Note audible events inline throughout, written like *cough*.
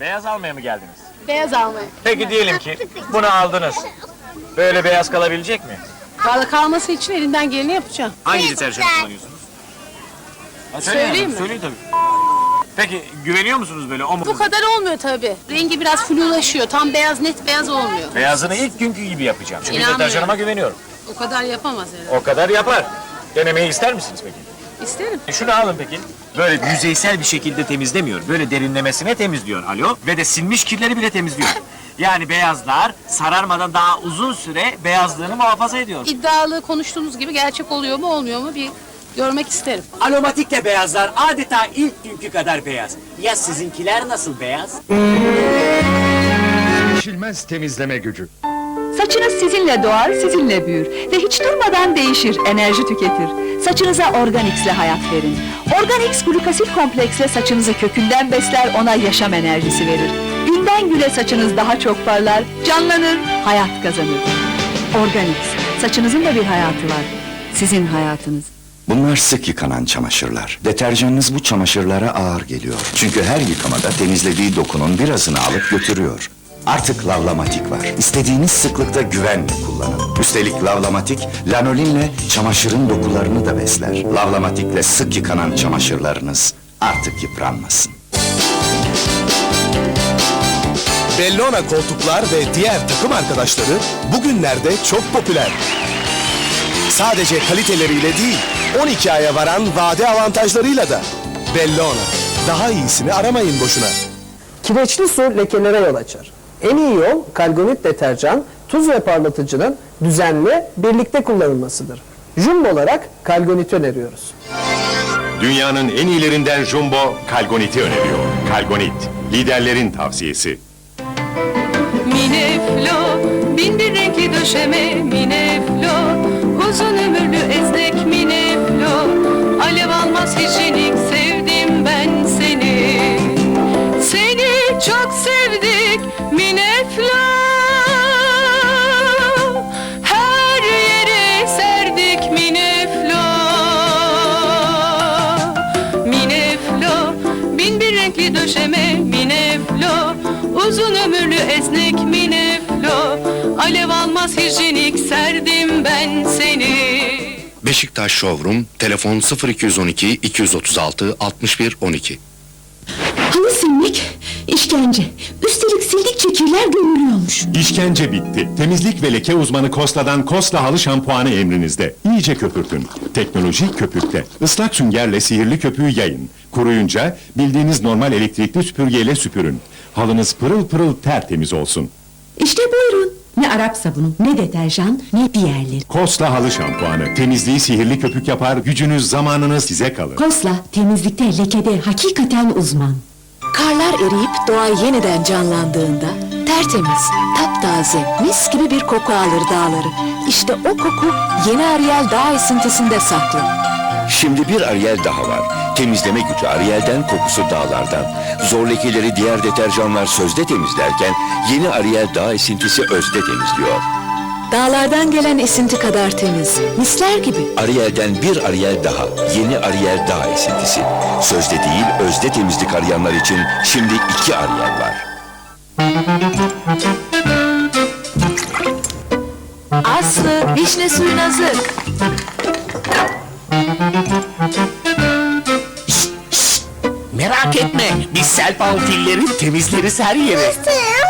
Beyaz almaya mı geldiniz? Beyaz almaya. Peki diyelim ki bunu aldınız. Böyle beyaz kalabilecek mi? Valla kalması için elinden geleni yapacağım. Hangi deterjanı kullanıyorsunuz? Ha, söyleyin Söyleyeyim mi? Söyleyin tabii. Peki güveniyor musunuz böyle o mu? Bu kadar olmuyor tabii. Rengi biraz flulaşıyor. Tam beyaz net beyaz olmuyor. Beyazını ilk günkü gibi yapacağım. Çünkü İnanmıyorum. deterjanıma güveniyorum. O kadar yapamaz herhalde. O kadar yapar. Denemeyi ister misiniz peki? İsterim. E şunu alın peki. Böyle yüzeysel bir şekilde temizlemiyor. Böyle derinlemesine temizliyor alo. Ve de sinmiş kirleri bile temizliyor. *laughs* Yani beyazlar sararmadan daha uzun süre beyazlığını muhafaza ediyor. İddialı konuştuğumuz gibi gerçek oluyor mu olmuyor mu bir görmek isterim. Aromatikle beyazlar adeta ilk günkü kadar beyaz. Ya sizinkiler nasıl beyaz? Geçilmez temizleme gücü. Saçınız sizinle doğar, sizinle büyür ve hiç durmadan değişir, enerji tüketir. Saçınıza Organix'le hayat verin. Organix glukosil kompleksle saçınızı kökünden besler, ona yaşam enerjisi verir. Günden güne saçınız daha çok parlar, canlanır, hayat kazanır. Organix, saçınızın da bir hayatı var. Sizin hayatınız. Bunlar sık yıkanan çamaşırlar. Deterjanınız bu çamaşırlara ağır geliyor. Çünkü her yıkamada temizlediği dokunun birazını alıp götürüyor. Artık lavlamatik var. İstediğiniz sıklıkta güvenle kullanın. Üstelik lavlamatik, lanolinle çamaşırın dokularını da besler. Lavlamatikle sık yıkanan çamaşırlarınız artık yıpranmasın. Bellona koltuklar ve diğer takım arkadaşları bugünlerde çok popüler. Sadece kaliteleriyle değil, 12 aya varan vade avantajlarıyla da. Bellona, daha iyisini aramayın boşuna. Kireçli su lekelere yol açar. En iyi yol kalgonit deterjan, tuz ve parlatıcının düzenli birlikte kullanılmasıdır. Jumbo olarak kalgoniti öneriyoruz. Dünyanın en iyilerinden Jumbo, Kalgonit'i öneriyor. Kalgonit, liderlerin tavsiyesi. Mineflo, bin bir renkli döşeme Mineflo, uzun ömürlü esnek döşeme Mineflo, uzun ömürlü esnek Mineflo, alev almaz hijyenik serdim ben seni. Beşiktaş Showroom, telefon 0212 236 61 12. Halı silmek, işkence. Üstelik sildikçe kirler gömülüyormuş. İşkence bitti. Temizlik ve leke uzmanı Kosta'dan Kosta halı şampuanı emrinizde. İyice köpürtün. Teknoloji köpükte. Islak süngerle sihirli köpüğü yayın. Kuruyunca bildiğiniz normal elektrikli süpürgeyle süpürün. Halınız pırıl pırıl tertemiz olsun. İşte buyurun. Ne Arap sabunu, ne deterjan, ne diğerleri. Kosta halı şampuanı. Temizliği sihirli köpük yapar, gücünüz, zamanınız size kalır. Kosla, temizlikte, lekede hakikaten uzman. Karlar eriyip doğa yeniden canlandığında tertemiz, taptaze, mis gibi bir koku alır dağları. İşte o koku yeni Ariel dağ esintisinde saklı. Şimdi bir Ariel daha var. Temizleme gücü Ariel'den, kokusu dağlardan. Zor lekeleri diğer deterjanlar sözde temizlerken yeni Ariel dağ esintisi özde temizliyor. Dağlardan gelen esinti kadar temiz, misler gibi. Ariel'den bir Ariel daha. Yeni Ariel dağ esintisi. Sözde değil, özde temizlik arayanlar için şimdi iki Ariel var. Aslı, vişne suyun hazır. Merak etme, biz Selpan filleri temizleriz her yeri.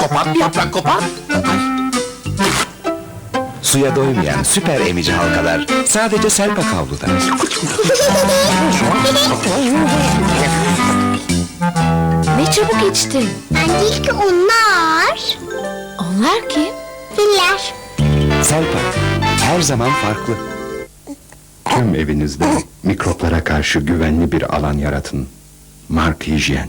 Kopat bir yaprak kopat. Suya doymayan süper emici halkalar sadece Selpak havluda. Ne çabuk içtin. Ben değil ki onlar. Onlar kim? Filler. Selpak her zaman farklı. Tüm evinizde mikroplara karşı güvenli bir alan yaratın. Mark Hijyen.